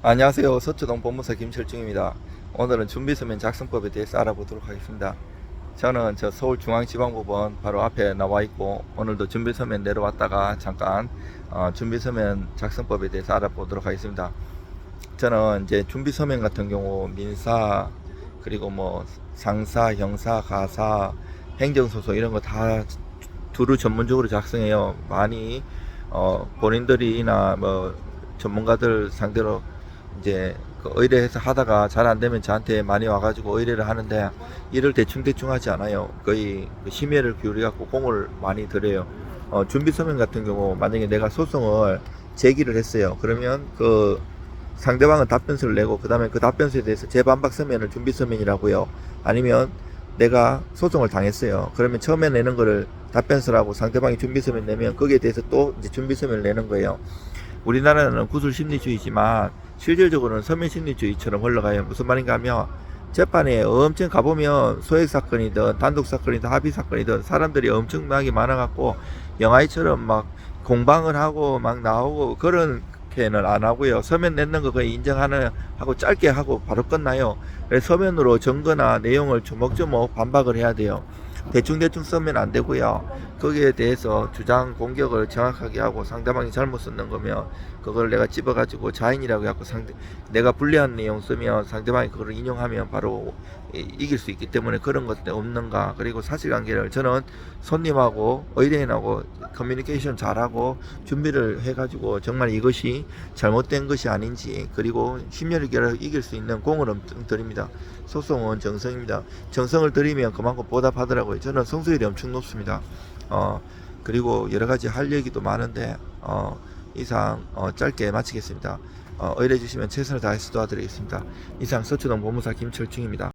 안녕하세요. 서초동 법무사 김철중입니다. 오늘은 준비서면 작성법에 대해서 알아보도록 하겠습니다. 저는 저 서울중앙지방법원 바로 앞에 나와 있고 오늘도 준비서면 내려왔다가 잠깐 어, 준비서면 작성법에 대해서 알아보도록 하겠습니다. 저는 이제 준비서면 같은 경우 민사 그리고 뭐 상사, 형사, 가사, 행정소송 이런 거 다 두루 전문적으로 작성해요. 많이 어, 본인들이나 뭐 전문가들 상대로 이제 그 의뢰해서 하다가 잘 안 되면 저한테 많이 와가지고 의뢰를 하는데 일을 대충 대충 하지 않아요. 거의 그 심혈을 기울여 갖고 공을 많이 들여요. 어, 준비 서면 같은 경우 만약에 내가 소송을 제기를 했어요. 그러면 그 상대방은 답변서를 내고 그 다음에 그 답변서에 대해서 재반박 서면을 준비 서면이라고요. 아니면 내가 소송을 당했어요. 그러면 처음에 내는 거를 답변서라고 상대방이 준비 서면 내면 거기에 대해서 또 이제 준비 서면을 내는 거예요. 우리나라는 구술 심리주의지만 실질적으로는 서면 심리주의처럼 흘러가요. 무슨 말인가 하면 재판에 엄청 가보면 소액 사건이든 단독 사건이든 합의 사건이든 사람들이 엄청나게 많아갖고 영화처럼 막 공방을 하고 막 나오고 그렇게는 안 하고요. 서면 냈는 거 거의 인정하는 하고 짧게 하고 바로 끝나요. 그래서 서면으로 증거나 내용을 조목조목 반박을 해야 돼요. 대충대충 쓰면 안 되고요. 거기에 대해서 주장 공격을 정확하게 하고 상대방이 잘못 썼는 거면 그걸 내가 집어가지고 자인이라고 해갖고 상대 내가 불리한 내용 쓰면 상대방이 그걸 인용하면 바로 이- 이길 수 있기 때문에 그런 것들 없는가 그리고 사실관계를 저는 손님하고 의뢰인하고 커뮤니케이션 잘하고 준비를 해가지고 정말 이것이 잘못된 것이 아닌지 그리고 결 이길 수 있는 공을 엄청 드립니다. 소송은 정성입니다. 정성을 들이면 그만큼 보답하더라고요. 저는 성수율이 엄청 높습니다. 어, 그리고 여러 가지 할 얘기도 많은데, 어, 이상, 어, 짧게 마치겠습니다. 어, 의뢰 주시면 최선을 다해서 도와드리겠습니다. 이상 서초동 법무사 김철중입니다.